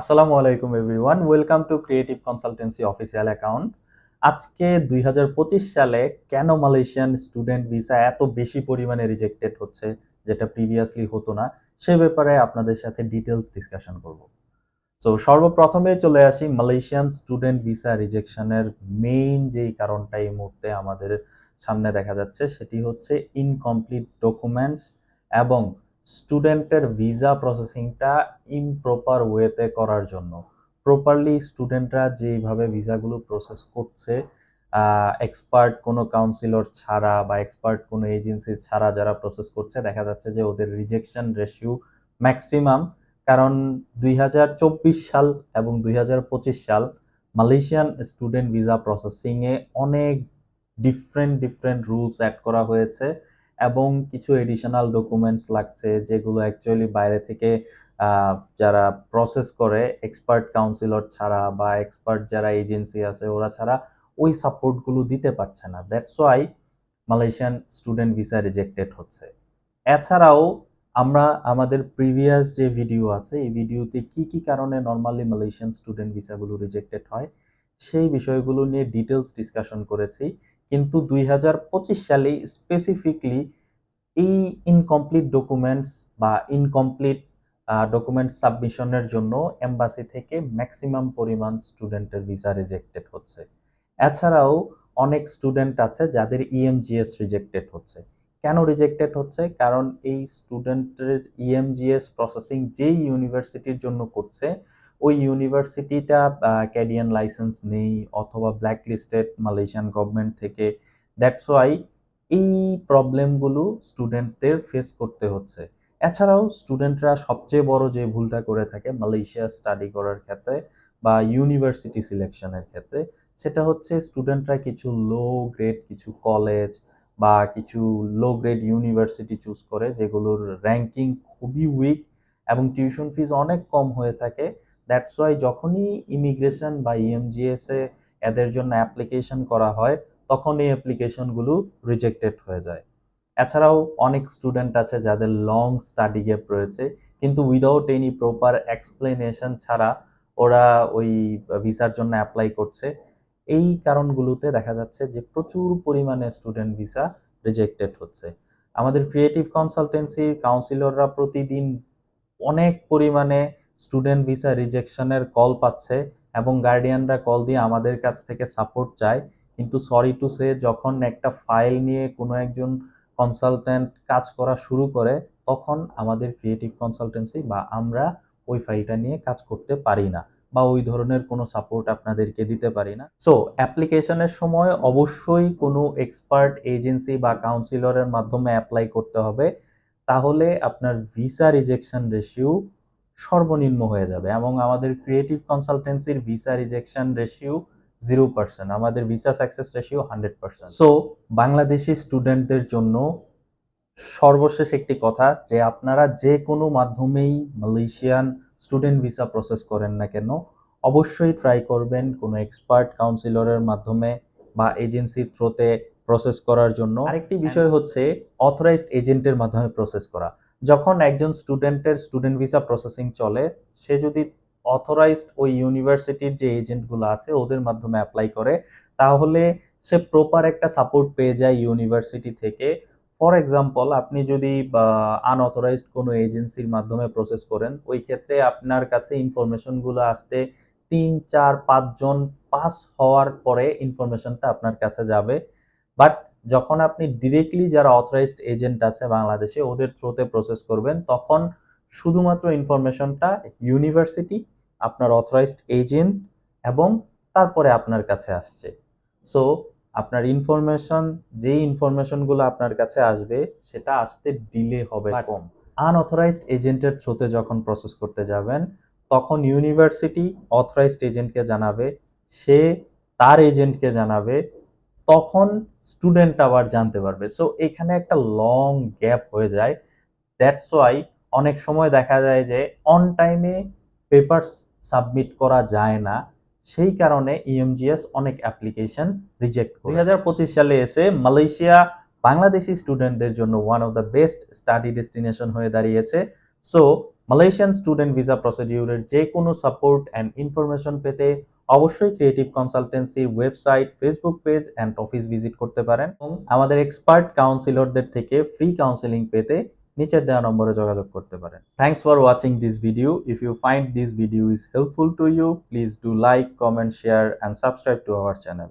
আসসালামু আলাইকুম everyone, welcome to creative consultancy official account. আজকে দুই হাজার পঁচিশ সালে কেন মালয়েশিয়ান স্টুডেন্ট ভিসা এত বেশি পরিমাণে রিজেক্টেড হচ্ছে, যেটা প্রিভিয়াসলি হতো না, সে ব্যাপারে আপনাদের সাথে ডিটেলস ডিসকাশন করব। সো সর্বপ্রথমে চলে আসি মালয়েশিয়ান স্টুডেন্ট ভিসা রিজেকশনের মেইন যেই কারণটা এই মুহূর্তে আমাদের সামনে দেখা যাচ্ছে, সেটি হচ্ছে ইনকমপ্লিট ডকুমেন্টস এবং স্টুডেন্টের ভিসা প্রসেসিংটা ইমপ্রপার ওয়েতে করার জন্য। প্রপারলি স্টুডেন্টরা যেভাবে ভিসাগুলো প্রসেস করছে এক্সপার্ট কোনো কাউন্সিলর ছাড়া বা এক্সপার্ট কোনো এজেন্সি ছাড়া যারা প্রসেস করছে, দেখা যাচ্ছে যে ওদের রিজেকশন রেশিও ম্যাক্সিমাম কারণ দুই হাজার চব্বিশ সাল এবং দুই হাজার পঁচিশ সাল মালয়েশিয়ান স্টুডেন্ট ভিসা প্রসেসিংয়ে অনেক ডিফারেন্ট ডিফারেন্ট রুলস অ্যাড করা হয়েছে। এবং কিছু এডিশনাল ডকুমেন্টস লাগছে যেগুলো অ্যাকচুয়ালি বাইরে থেকে যারা প্রসেস করে এক্সপার্ট কাউন্সিলর ছাড়া বা এক্সপার্ট যারা এজেন্সি আছে ওরা ছাড়া ওই সাপোর্টগুলো দিতে পারছে না। That's why Malaysian student visa rejected হচ্ছে। এছাড়াও আমরা, আমাদের প্রিভিয়াস যে ভিডিও আছে, এই ভিডিওতে কি কি কারণে নর্মালি মালয়েশিয়ান স্টুডেন্ট ভিসাগুলো রিজেক্টেড হয়, সেই বিষয়গুলো নিয়ে ডিটেলস ডিসকাশন করেছি। কিন্তু দুই হাজার পঁচিশ সালে স্পেসিফিকলি এই ইনকমপ্লিট ডকুমেন্টস বা ইনকমপ্লিট ডকুমেন্ট সাবমিশনের জন্য এম্বাসি থেকে ম্যাক্সিমাম পরিমাণ স্টুডেন্টের ভিসা রিজেক্টেড হচ্ছে। এছাড়াও অনেক স্টুডেন্ট আছে যাদের ইএমজিএস রিজেক্টেড হচ্ছে। কেন রিজেক্টেড হচ্ছে? কারণ এই স্টুডেন্টের ইএমজিএস প্রসেসিং যেই ইউনিভার্সিটির জন্য করছে ওই ইউনিভার্সিটিটা ক্যাডিয়ান লাইসেন্স নেই অথবা ব্ল্যাক লিস্টেড মালয়েশিয়ান গভর্নমেন্ট থেকে। দ্যাটস ওয়াই এই প্রবলেমগুলো স্টুডেন্টদের ফেস করতে হচ্ছে। এছাড়াও স্টুডেন্টরা সবচেয়ে বড় যে ভুলটা করে থাকে মালয়েশিয়া স্টাডি করার ক্ষেত্রে বা ইউনিভার্সিটি সিলেকশনের ক্ষেত্রে, সেটা হচ্ছে স্টুডেন্টরা কিছু লো গ্রেড কিছু কলেজ বা কিছু লো গ্রেড ইউনিভার্সিটি চুজ করে, যেগুলোর র্যাঙ্কিং খুবই উইক এবং টিউশন ফিজ অনেক কম হয়ে থাকে। দ্যাটস ওয়াই যখনই ইমিগ্রেশন বা ইএমজিএস এ এদের জন্য অ্যাপ্লিকেশন করা হয় তখন এই অ্যাপ্লিকেশনগুলো রিজেক্টেড হয়ে যায়। এছাড়াও অনেক স্টুডেন্ট আছে যাদের লং স্টাডি গ্যাপ রয়েছে, কিন্তু উইদাউট এনি প্রপার এক্সপ্লেনেশন ছাড়া ওরা ওই ভিসার জন্য অ্যাপ্লাই করছে। এই কারণগুলোতে দেখা যাচ্ছে যে প্রচুর পরিমাণে স্টুডেন্ট ভিসা রিজেক্টেড হচ্ছে। আমাদের ক্রিয়েটিভ কনসালটেন্সির কাউন্সিলররা প্রতিদিন অনেক পরিমাণে স্টুডেন্ট ভিসা রিজেকশনের কল পাচ্ছে এবং গার্ডিয়ানরা কল দিয়ে আমাদের কাছ থেকে সাপোর্ট চায়। কিন্তু সরি টু সে, যখন একটা ফাইল নিয়ে কোনো একজন কনসালটেন্ট কাজ করা শুরু করে, তখন আমাদের ক্রিয়েটিভ কনসালটেন্সি বা আমরা ওই ফাইলটা নিয়ে কাজ করতে পারি না বা ওই ধরনের কোনো সাপোর্ট আপনাদেরকে দিতে পারি না। সো অ্যাপ্লিকেশনের সময় অবশ্যই কোনো এক্সপার্ট এজেন্সি বা কাউন্সিলরের মাধ্যমে অ্যাপ্লাই করতে হবে। তাহলে আপনার ভিসা রিজেকশন রেশিও সর্বনিম্ন হয়ে যাবে এবং আমাদের creative কনসালটেন্সির visa rejection ratio zero percent আমাদের visa success ratio hundred percent so Bangladeshi স্টুডেন্টদের জন্য সর্বশেষ একটি কথা যে আপনারা যে কোনো মাধ্যমেই মালয়েশিয়ান স্টুডেন্ট ভিসা প্রসেস করেন না কেন অবশ্যই ট্রাই করবেন কোনো এক্সপার্ট কাউন্সিলরের মাধ্যমে বা এজেন্সির থ্রোতে প্রসেস করার জন্য। আরেকটি বিষয় হচ্ছে অথরাইজড এজেন্টের মাধ্যমে প্রসেস করা। যখন একজন স্টুডেন্টের স্টুডেন্ট ভিসা প্রসেসিং চলে, সে যদি অথরাইজড ওই ইউনিভার্সিটির যে এজেন্টগুলো আছে, ওদের মাধ্যমে অ্যাপ্লাই করে, তাহলে সে প্রপার একটা সাপোর্ট পেয়ে যায় ইউনিভার্সিটি থেকে। ফর এক্সাম্পল আপনি যদি আনঅথরাইজড কোনো এজেন্সির মাধ্যমে প্রসেস করেন, ওই ক্ষেত্রে আপনার কাছে ইনফরমেশনগুলো আসতে তিন, চার, পাঁচজন পাস হওয়ার পরে ইনফরমেশনটা আপনার কাছে যাবে। বাট যখন আপনি ডিরেক্টলি যারা অথরাইজড এজেন্ট আছে বাংলাদেশে ওদের থ্রুতে প্রসেস করবেন তখন শুধুমাত্র ইনফরমেশনটা ইউনিভার্সিটি আপনার অথরাইজড এজেন্ট এবং তারপরে আপনার কাছে আসছে। সো আপনার ইনফরমেশন যেই ইনফরমেশনগুলো আপনার কাছে আসবে সেটা আসতে ডিলে হবে কম। আনঅথরাইজড এজেন্টের থ্রুতে যখন প্রসেস করতে যাবেন তখন ইউনিভার্সিটি অথরাইজড এজেন্টকে জানাবে সে তার এজেন্টকে জানাবে তখন স্টুডেন্ট আবার জানতে পারবে। সো এখানে একটা লং গ্যাপ হয়ে যায়। দ্যাটস ওয়াই অনেক সময় দেখা যায় যে অন টাইমে পেপারস সাবমিট করা যায় না। সেই কারণে ইএমজিএস অনেক অ্যাপ্লিকেশন রিজেক্ট দুই হাজার পঁচিশ সালে এসে মালয়েশিয়া বাংলাদেশি স্টুডেন্টদের জন্য one of the best study destination হয়ে দাঁড়িয়েছে। সো মালয়েশিয়ান স্টুডেন্ট ভিসা প্রসিডিউরের যে কোনো সাপোর্ট অ্যান্ড ইনফরমেশন পেতে অবশ্যই creative কনসালটেন্সির website Facebook page and office visit করতে পারেন। এবং আমাদের এক্সপার্ট কাউন্সিলরদের থেকে ফ্রি কাউন্সিলিং পেতে নিচের দেওয়া নম্বরে যোগাযোগ করতে পারেন। Thanks for watching this video if you find this video is helpful to you please do like comment share and subscribe to our channel